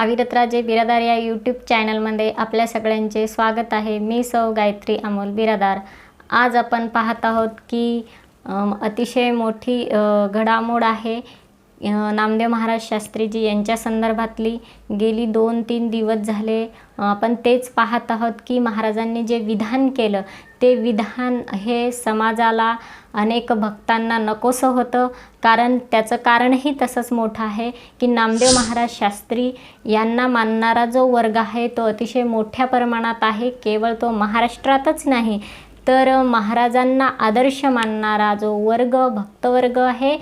अविरत्राजे बिरादार या यूट्यूब चॅनलमध्ये आपल्या सगळ्यांचे स्वागत आहे. मी सौ गायत्री अमोल बिरादार. आज आपण पाहत आहोत की अतिशय मोठी घडामोड आहे. नामदेव महाराज शास्त्रीजी यांच्या संदर्भातली गेली दोन तीन दिवस झाले. आपण तेच पाहत आहोत की महाराजांनी जे विधान केलं ते विधान हे समाजाला अनेक भक्तांना नकोसं होतं. कारण त्याचं कारणही तसंच मोठं आहे की नामदेव महाराज शास्त्री यांना मानणारा जो वर्ग आहे तो अतिशय मोठ्या प्रमाणात आहे. केवळ तो महाराष्ट्रातच नाही तर महाराजांना आदर्श मानणारा जो वर्ग भक्तवर्ग आहे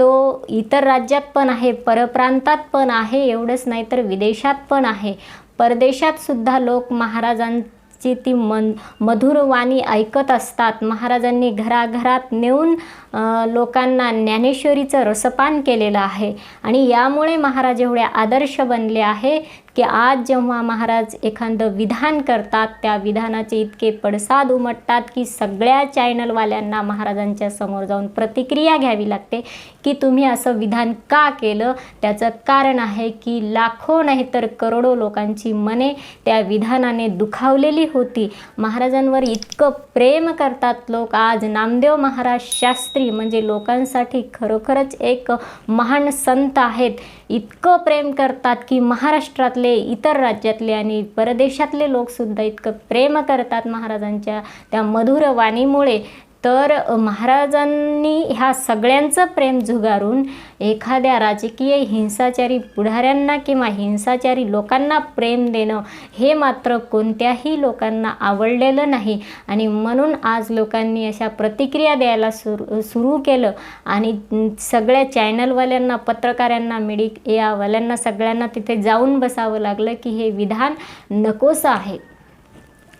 तो इतर राज्यात पण आहे परप्रांतात पण आहे एवढंच नाही तर विदेशात पण आहे. परदेशात सुद्धा लोक महाराजांची ती मन मधुर वाणी ऐकत असतात. महाराजांनी घराघरात नेऊन लोकांना ज्ञानेश्वरीचं रसपान केलेलं आहे. आणि यामुळे महाराज एवढे आदर्श बनले आहे की आज जेव्हा महाराज एखादं विधान करतात त्या विधानाचे इतके पडसाद उमटतात की सगळ्या चॅनलवाल्यांना महाराजांच्या समोर जाऊन प्रतिक्रिया घ्यावी लागते की तुम्ही असं विधान का केलं? त्याचं कारण आहे की लाखो नाही तर करोडो लोकांची मने त्या विधानाने दुखावलेली होती. महाराजांवर इतकं प्रेम करतात लोक. आज नामदेव महाराज शास्त्री म्हणजे लोकांसाठी खरोखरच एक महान संत आहेत. इतकं प्रेम करतात की महाराष्ट्रातले इतर राज्यातले आणि परदेशातले लोकसुद्धा इतकं प्रेम करतात महाराजांच्या त्या मधुर वाणीमुळे. तर महाराजांनी ह्या सगळ्यांचं प्रेम झुगारून एखाद्या राजकीय हिंसाचारी पुढाऱ्यांना किंवा हिंसाचारी लोकांना प्रेम देणं हे मात्र कोणत्याही लोकांना आवडलेलं नाही. आणि म्हणून आज लोकांनी अशा प्रतिक्रिया द्यायला सुरू सुरू केलं. आणि सगळ्या चॅनलवाल्यांना पत्रकारांना मीडियावाल्यांना सगळ्यांना तिथे जाऊन बसावं लागलं की हे विधान नकोसं आहे.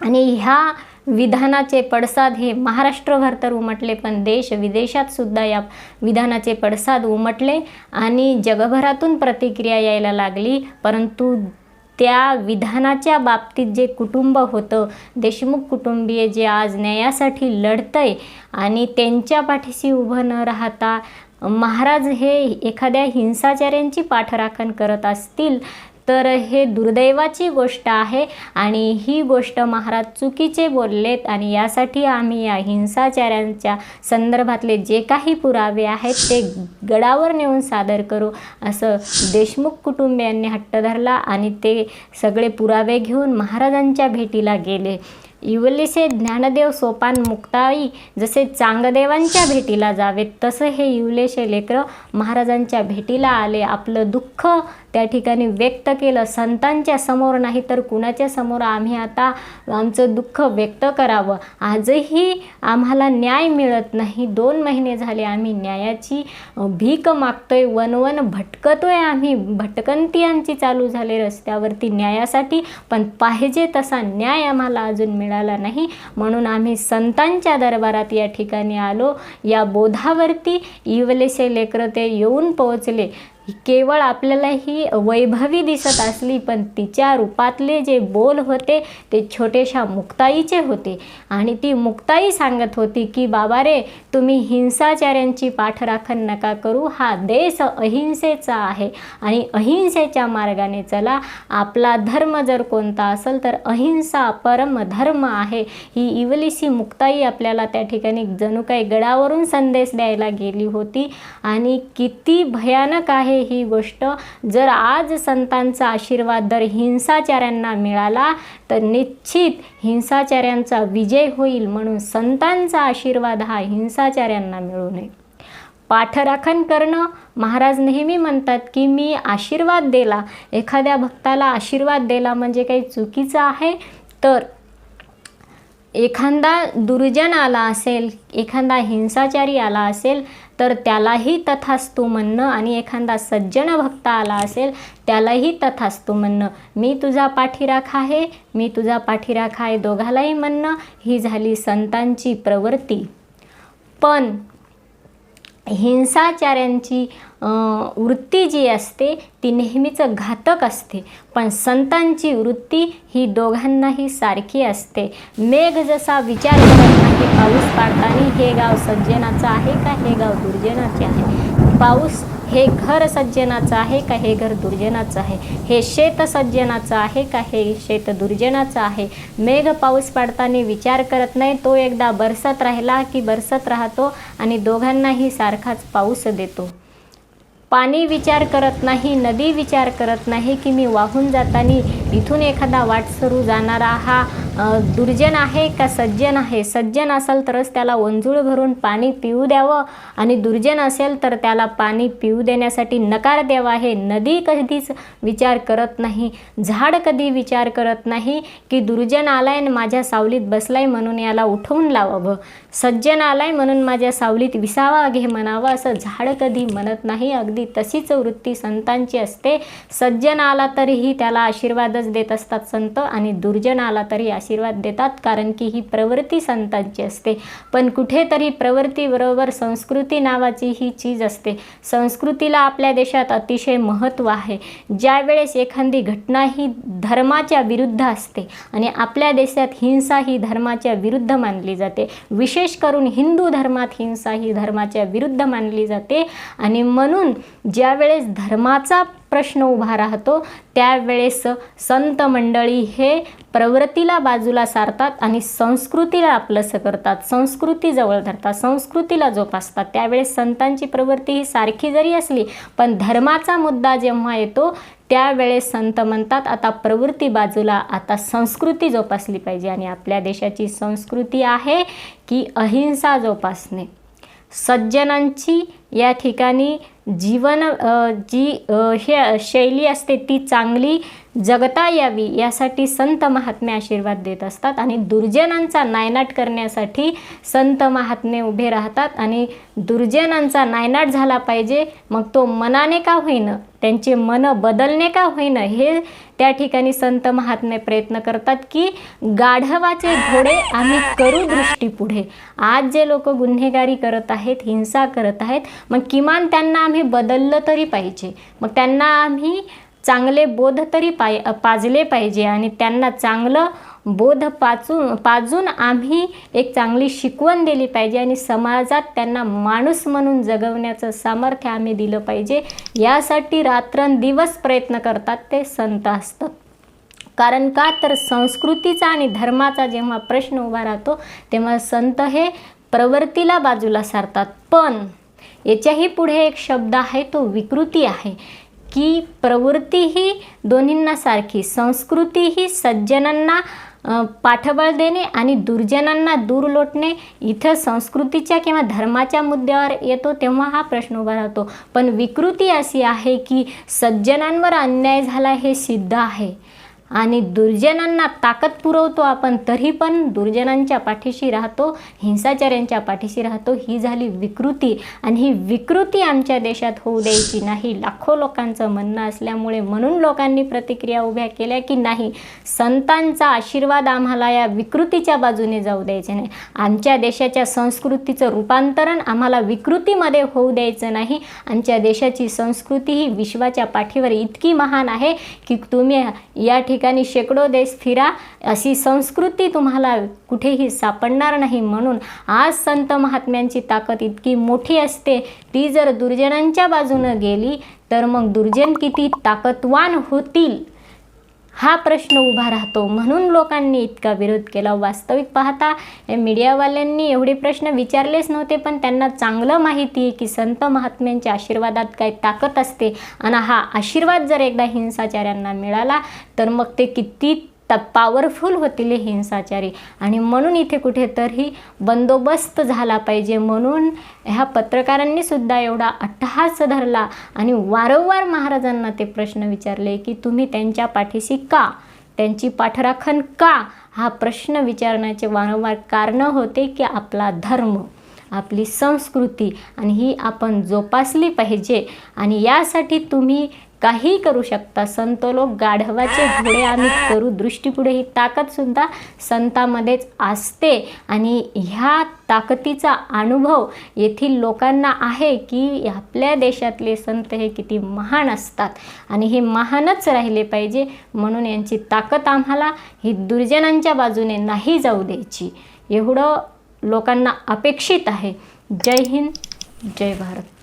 आणि ह्या विधानाचे पडसाद हे महाराष्ट्रभर तर उमटले पण देश विदेशात सुद्धा या विधानाचे पडसाद उमटले आणि जगभरातून प्रतिक्रिया यायला लागली. परंतु त्या विधानाच्या बाबतीत जे कुटुंब होतं देशमुख कुटुंबीय जे आज न्यायासाठी लढतंय आणि त्यांच्या पाठीशी उभं न राहता महाराज हे एखाद्या हिंसाचार्यांची पाठराखण करत असतील तर हे दुर्दैवाची गोष्ट आहे आणि ही गोष्ट महाराज चुकीचे बोललेत आणि यासाठी आम्ही या हिंसाचारांच्या संदर्भातले जे काही पुरावे आहेत ते गडावर नेऊन सादर करू असं देशमुख कुटुंबियांनी हट्ट धरला आणि ते सगळे पुरावे घेऊन महाराजांच्या भेटीला गेले. इवलेसे ज्ञानदेव सोपान मुक्ताई जसे चांगदेवांच्या भेटीला जावेत तसं हे इवलेशे लेकरं महाराजांच्या भेटीला आले. आपलं दुःख त्या ठिकाणी व्यक्त केलं. संतांच्या समोर नाही तर कुणाच्या समोर आम्ही आता आमचं दुःख व्यक्त करावं. आजही आम्हाला न्याय मिळत नाही. दोन महिने झाले आम्ही न्यायाची भीक मागतोय वनवन भटकतोय आम्ही. भटकंती आमची चालू झाली रस्त्यावरती न्यायासाठी पण पाहिजे तसा न्याय आम्हाला अजून मिळाला नाही. म्हणून आम्ही संतांच्या दरबारात या ठिकाणी आलो. या बोधावरती इवलेसे लेकरं ते येऊन पोहोचले. केवळ आपल्याला ही वैभवी दिसत असली पण तिच्या रूपातले जे बोल होते ते छोटेशा मुक्ताईचे होते. आणि ती मुक्ताई सांगत होती की बाबा रे तुम्ही हिंसाचार्यांची पाठराखण नका करू. हा देश अहिंसेचा आहे. आणि अहिंसेच्या मार्गाने चला. आपला धर्म जर कोणता असेल तर अहिंसा परम धर्म आहे. ही इवलिसी मुक्ताई आपल्याला त्या ठिकाणी जणू काही गडावरून संदेश द्यायला गेली होती. आणि किती भयानक आहे ही गोष्ट. जर आज संतांचा आशीर्वाद जर हिंसाचार्यांना मिळाला तर निश्चित हिंसाचार्यांचा विजय होईल म्हणून संतांचा आशीर्वाद हा हिंसाचार्यांना मिळू नये. पाठराखण करणं महाराज नेहमी म्हणतात की मी आशीर्वाद दिला. एखाद्या भक्ताला आशीर्वाद दिला म्हणजे काही चुकीचं आहे? तर एखादा दुर्जन आला असेल एखादा हिंसाचारी आला असेल तर त्यालाही तथास्तू म्हणणं आणि एखादा सज्जन भक्त आला असेल त्यालाही तथास्तू म्हणणं. मी तुझा पाठीराखा आहे मी तुझा पाठीराखा आहे दोघालाही म्हणणं. ही झाली संतांची प्रवृत्ती. पण हिंसाचार्यांची वृत्ती जी असते ती नेहमीच घातक असते. पण संतांची वृत्ती ही दोघांनाही सारखी असते. मेघ जसा विचार करत नाही पाऊस पाडताना हे गाव सज्जनाचं आहे का हे गाव दुर्जनाचे आहे? पाऊस हे घर सज्जनाचं आहे का हे घर दुर्जनाचं आहे? हे शेत सज्जनाचं आहे का हे शेत दुर्जनाचं आहे? मेघ पाऊस पडताना विचार करत नाही तो एकदा बरसत राहिला की बरसत राहतो आणि दोघांनाही सारखाच पाऊस देतो. पाणी विचार करत नाही नदी विचार करत नाही की मी वाहून जाताना इथून एखादा वाटसरू जाणारा हा दुर्जन आहे का सज्जन आहे? सज्जन असेल तरच त्याला वंजूळ भरून पाणी पिऊ द्यावं आणि दुर्जन असेल तर त्याला पाणी पिऊ देण्यासाठी नकार द्यावा आहे. नदी कधीच विचार करत नाही. झाड कधी विचार करत नाही की दुर्जन आलाय आणि माझ्या सावलीत बसलाय म्हणून याला उठवून लावावं. सज्जन आलाय म्हणून माझ्या सावलीत विसावा घे म्हणावं. असं झाड कधी म्हणत नाही. अगदी तशीच वृत्ती संतांची असते. सज्जन आला तरीही त्याला आशीर्वादच देत असतात संत आणि दुर्जन आला तरी आशीर्वाद आशीर्वाद देतात कारण की ही प्रवृत्ती संतांची असते. पण कुठेतरी प्रवृत्तीबरोबर संस्कृती नावाची ही चीज असते. संस्कृतीला आपल्या देशात अतिशय महत्त्व आहे. ज्यावेळेस एखादी घटना ही धर्माच्या विरुद्ध असते आणि आपल्या देशात हिंसा ही धर्माच्या विरुद्ध मानली जाते. विशेष करून हिंदू धर्मात हिंसा ही धर्माच्या विरुद्ध मानली जाते आणि म्हणून ज्यावेळेस धर्माचा प्रश्न उभा राहतो. त्यावेळेस संत मंडळी हे प्रवृत्तीला बाजूला सारतात आणि संस्कृतीला आपलंसं करतात. संस्कृती जवळ धरतात संस्कृतीला जोपासतात. त्यावेळेस संतांची प्रवृत्ती ही सारखी जरी असली पण धर्माचा मुद्दा जेव्हा येतो त्यावेळेस संत म्हणतात आता प्रवृत्ती बाजूला आता संस्कृती जोपासली पाहिजे आणि आपल्या देशाची संस्कृती आहे की अहिंसा जोपासणे. सज्जनांची या ठिकाणी जीवन जी हे शैली असते ती चांगली जगता यावी यासाठी संत महात्मे आशीर्वाद देत असतात आणि दुर्जनांचा नायनाट करण्यासाठी संत महात्मे उभे राहतात आणि दुर्जनांचा नायनाट झाला पाहिजे मग तो मनाने का होईना त्यांचे मन बदलणे का होईना हे त्या ठिकाणी संत महात्मे प्रयत्न करतात की गाढवाचे घोडे आम्ही करू दृष्टी पुढे आज जे लोक गुन्हेगारी करत आहेत हिंसा करत आहेत मग किमान त्यांना आम्ही बदललं तरी पाहिजे. मग त्यांना आम्ही चांगले बोध तरी पाय पाजले पाहिजे आणि त्यांना चांगलं बोध पाचून पाजून आम्ही एक चांगली शिकवण दिली पाहिजे आणि समाजात त्यांना माणूस म्हणून जगवण्याचं सामर्थ्य आम्ही दिलं पाहिजे. यासाठी रात्रंदिवस प्रयत्न करतात ते संत असतात. कारण का? तर संस्कृतीचा आणि धर्माचा जेव्हा प्रश्न उभा राहतो तेव्हा संत हे प्रवृत्तीला बाजूला सारतात. पण याच्याही पुढे एक शब्द आहे तो विकृती आहे. की प्रवृत्ती ही दोन्हींना सारखी संस्कृती ही सज्जनांना पाठबळ देणे आणि दुर्जनांना दूर लोटणे इथं संस्कृतीच्या किंवा धर्माच्या मुद्द्यावर येतो तेव्हा हा प्रश्न उभा राहतो. पण विकृती अशी आहे की सज्जनांवर अन्याय झाला हे सिद्ध आहे. आणि दुर्जनांना ताकद पुरवतो आपण तरी पण दुर्जनांच्या पाठीशी राहतो हिंसाचार्यांच्या पाठीशी राहतो ही झाली विकृती. आणि ही विकृती आमच्या देशात होऊ द्यायची नाही. लाखो लोकांचं म्हणणं असल्यामुळे म्हणून लोकांनी प्रतिक्रिया उभ्या केल्या की नाही संतांचा आशीर्वाद आम्हाला या विकृतीच्या बाजूने जाऊ द्यायचे नाही. आमच्या देशाच्या संस्कृतीचं रूपांतरण आम्हाला विकृतीमध्ये होऊ द्यायचं नाही. आमच्या देशाची संस्कृती ही विश्वाच्या पाठीवर इतकी महान आहे की तुम्ही या ठिकाणी ठिकाणी शेकडो देश फिरा अशी संस्कृती तुम्हाला कुठेही सापडणार नाही. म्हणून आज संत महात्म्यांची ताकद इतकी मोठी असते ती जर दुर्जनांच्या बाजूनं गेली तर मग दुर्जन किती ताकदवान होतील? हा प्रश्न उभा राहतो. म्हणून लोकांनी इतका विरोध केला. वास्तविक पाहता मीडियावाल्यांनी एवढे प्रश्न विचारलेच नव्हते पण त्यांना चांगलं माहिती आहे की संत महात्म्यांच्या आशीर्वादात काय ताकद असते. आणि हा आशीर्वाद जर एकदा हिंसाचार्यांना मिळाला तर मग ते किती त पॉवरफुल होतील हिंसाचारी. आणि म्हणून इथे कुठेतरी बंदोबस्त झाला पाहिजे. म्हणून ह्या पत्रकारांनी सुद्धा एवढा अट्टहास धरला आणि वारंवार महाराजांना ते प्रश्न विचारले की तुम्ही त्यांच्या पाठीशी का? त्यांची पाठराखण का? हा प्रश्न विचारण्याचे वारंवार कारणं होते की आपला धर्म आपली संस्कृती आणि ही आपण जोपासली पाहिजे. आणि यासाठी तुम्ही काही करू शकता. संत लोक गाढवाचे घोडे आम्ही करू दृष्टीपुढे ही ताकदसुद्धा संतामध्येच असते. आणि ह्या ताकदीचा अनुभव येथील लोकांना आहे की आपल्या देशातले संत हे किती महान असतात. आणि हे महानच राहिले पाहिजे म्हणून यांची ताकद आम्हाला ही दुर्जनांच्या बाजूने नाही जाऊ द्यायची. एवढं लोकांना अपेक्षित आहे. जय हिंद जय भारत.